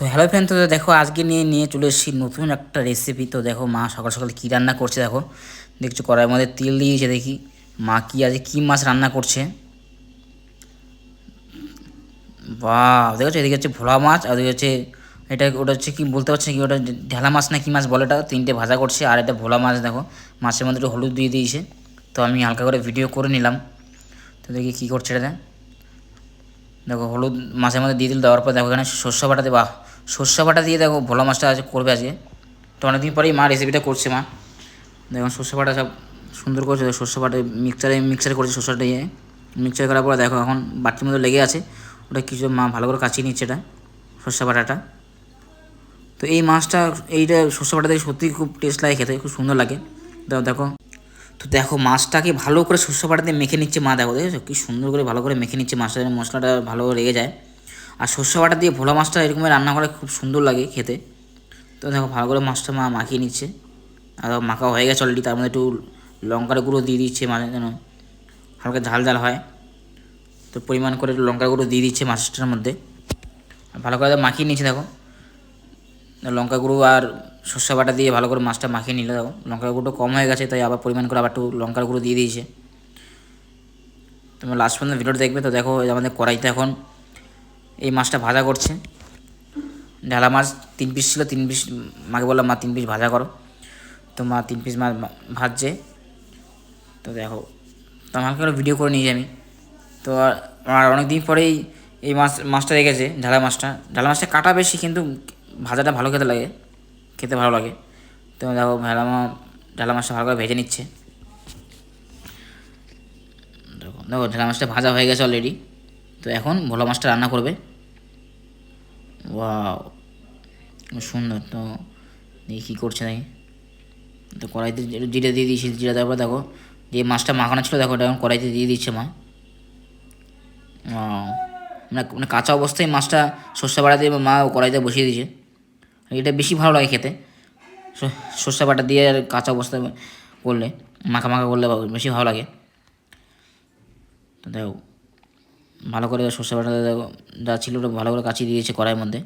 তো hello friend তো দেখো আজকে নিয়ে নিয়ে চলে এসেছি নতুন একটা রেসিপি তো দেখো মা সকাল সকাল কী রান্না করছে দেখো। দেখছ কড়াইয়ের মধ্যে তেল দিয়েছে দেখি। মা কি আজকে কী মাছ রান্না করছে? বা দেখছ? এদিকে হচ্ছে ভোলা মাছ, আর ওদিকে হচ্ছে এটা ওটা হচ্ছে কি বলতে পারছে কি ওটা ঢেলা মাছ না কি মাছ বলে এটা? তিনটে ভাজা করছে, আর এটা ভোলা মাছ দেখো। মাছের মধ্যে একটু হলুদ দিয়ে দিয়েছে। তো আমি হালকা করে ভিডিও করে নিলাম। তো দেখি কী করছে এটা দেখো হলুদ মাছের মধ্যে দিয়ে দিল, দেওয়ার পর দেখো এখানে সর্ষে বাটাতে, বাহ। সর্ষে বাটা দিয়ে দেখো ভোলা মাছটা আজ করবে আজকে। তো অনেকদিন পরেই মা রেসিপিটা করছে মা। দেখো সর্ষে বাটা সব সুন্দর করছে সর্ষে বাটা মিক্সারে মিক্সারে করছে সর্ষেটা ইয়ে মিক্সার করার পর দেখো এখন বাটির মধ্যে লেগে আছে, ওটা কিছু মা ভালো করে কাচিয়ে নিচ্ছে এটা, সর্ষে বাটাটা। তো এই মাছটা, এইটা সর্ষে বাটা দিয়ে সত্যিই খুব টেস্ট লাগে খেতে, খুব সুন্দর লাগে। দেখো দেখো। তো দেখো মাছটাকে ভালো করে সর্ষে বাটা দিয়ে মেখে নিচ্ছে মা, দেখো, দেখেছ? কি সুন্দর করে ভালো করে মেখে নিচ্ছে মাছটা মশলাটা ভালো লেগে যায়। আর সর্ষে বাটা দিয়ে ভোলা মাছটা এরকমই রান্না করে খুব সুন্দর লাগে খেতে। তো দেখো ভালো করে মাছটা মা মাখিয়ে নিচ্ছে। আর মাখা হয়ে গেছে অলরেডি তার মধ্যে একটু লঙ্কার গুঁড়ো দিয়ে দিচ্ছে মানে যেন হালকা ঝাল ঝাল হয়। তো পরিমাণ করে একটু লঙ্কার গুঁড়ো দিয়ে দিচ্ছে মাছটার মধ্যে। ভালো করে মাখিয়ে নিচ্ছে দেখো। লঙ্কা গুঁড়ো আর সর্ষে বাটা দিয়ে ভালো করে মাছটা মাখিয়ে নিলে দেখো, লঙ্কার গুঁড়ো কম হয়ে গেছে, তাই আবার পরিমাণ করে আবার একটু লঙ্কার গুঁড়ো দিয়ে দিয়েছে। তোমরা লাস্ট পর্যন্ত ভিডিওটা দেখবে, তো দেখো আমাদের কড়াইতে এখন এই মাছটা ভাজা করছে। ঢালা মাছ তিন পিস ছিল, তিন পিস মাকে বললাম, মা, তিন পিস ভাজা করো। তো মা তিন পিস মাছ ভাজছে। তো দেখো, তো আমাকে ভিডিও করে নিয়েছি আমি। তো আর অনেক দিন পরেই এই মাছ, মাছটা রেখেছে ঢালা মাছটা। ঢালা মাছটা কাটা বেশি, কিন্তু ভাজাটা ভালো খেতে লাগে, খেতে ভালো লাগে। তো দেখো, ভেলা মা ঢালা মাছটা ভালো করে ভেজে নিচ্ছে। দেখো দেখো ঢালা মাছটা ভাজা হয়ে গেছে অলরেডি তো এখন ভোলা মাছটা রান্না করবে। ওয়াও সুন্দর তো। দেখি কী করছে নাকি। তো কড়াইতে জিরে দিয়ে দিয়েছি, জিরে দেওয়ার পর দেখো, যে মাছটা মাখানো ছিল, দেখো ওটা এখন কড়াইতে দিয়ে দিচ্ছে মা। মানে মানে কাঁচা অবস্থায় মাছটা সর্ষে বাটা দিয়ে মা কড়াইতে বসিয়ে দিয়েছে। এটা বেশি ভালো লাগে খেতে। সর্ষে বাটা দিয়ে আর কাঁচা অবস্থায় করলে, মাখা মাখা করলে বেশি ভালো লাগে। তো দেখো। ভালো করে সর্ষে বাটা যা ছিল ওটা ভালো করে কাচিয়ে দিয়েছে কড়াইয়ের মধ্যে।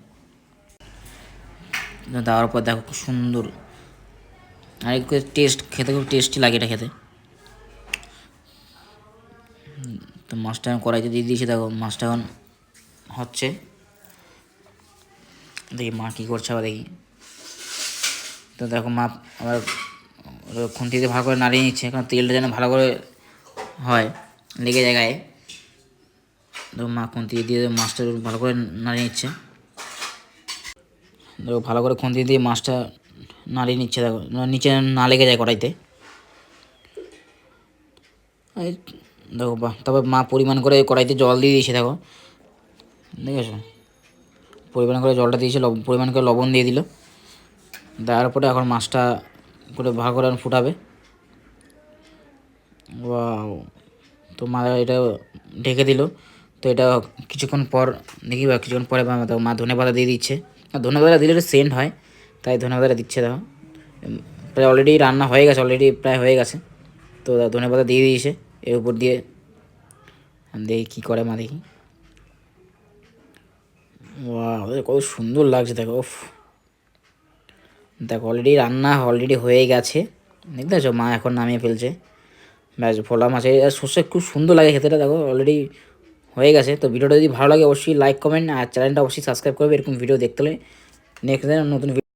দেওয়ার পর দেখো খুব সুন্দর। আর একটু টেস্ট খেতে খুব টেস্টি লাগে এটা খেতে। তো মাছটা এখন কড়াইতে দিয়ে দিয়েছি, দেখো মাছটা এখন হচ্ছে। দেখি মা কী করছে আবার দেখি। তো দেখো মা আবার খুন্তিতে ভালো করে নাড়িয়ে নিচ্ছে, কারণ তেলটা যেন ভালো করে হয়, লেগে যায় গায়ে। দেখো মা খুন্তি দিয়ে মাছটা ভালো করে নাড়িয়ে নিচ্ছে। দেখো ভালো করে খুন্তি দিয়ে মাছটা নাড়িয়ে নিচ্ছে, দেখো। নিচে না লেগে যায় কড়াইতে। দেখো বাহ তারপর মা পরিমাণ করে কড়াইতে জল দিয়ে দিয়েছে, দেখো। দেখেছ পরিমাণ করে জলটা দিয়েছে পরিমাণ করে লবণ দিয়ে দিল। দেওয়ার পরে এখন মাছটা করে ভালো করে ফুটাবে। তো মা এটা ঢেকে দিল। তো এটা কিছুক্ষণ পর, দেখি বা কিছুক্ষণ পরে মা ধনে পাতা দিয়ে দিচ্ছে। আর ধনে পাতা দিলে একটু সেন্ট হয়, তাই ধনে পাতাটা দিচ্ছে দেখো। প্রায় অলরেডি রান্না হয়ে গেছে অলরেডি প্রায় হয়ে গেছে। তো ধনে পাতা দিয়ে দিয়েছে, এর উপর দিয়ে দেখি কী করে মা দেখি। কত সুন্দর লাগছে, দেখো ওফ দেখো অলরেডি রান্না অলরেডি হয়ে গেছে। দেখতে মা এখন নামিয়ে ফেলছে। ব্যাস ফোলা মাছে আর সর্ষে খুব সুন্দর লাগে খেতেটা দেখো অলরেডি হয়ে গেছে। তো ভিডিওটা যদি ভালো লাগে, অবশ্যই লাইক কমেন্ট আর চ্যানেলটা অবশ্যই সাবস্ক্রাইব করবে, এরকম ভিডিও দেখতে হলে। নেক্সট দিন নতুন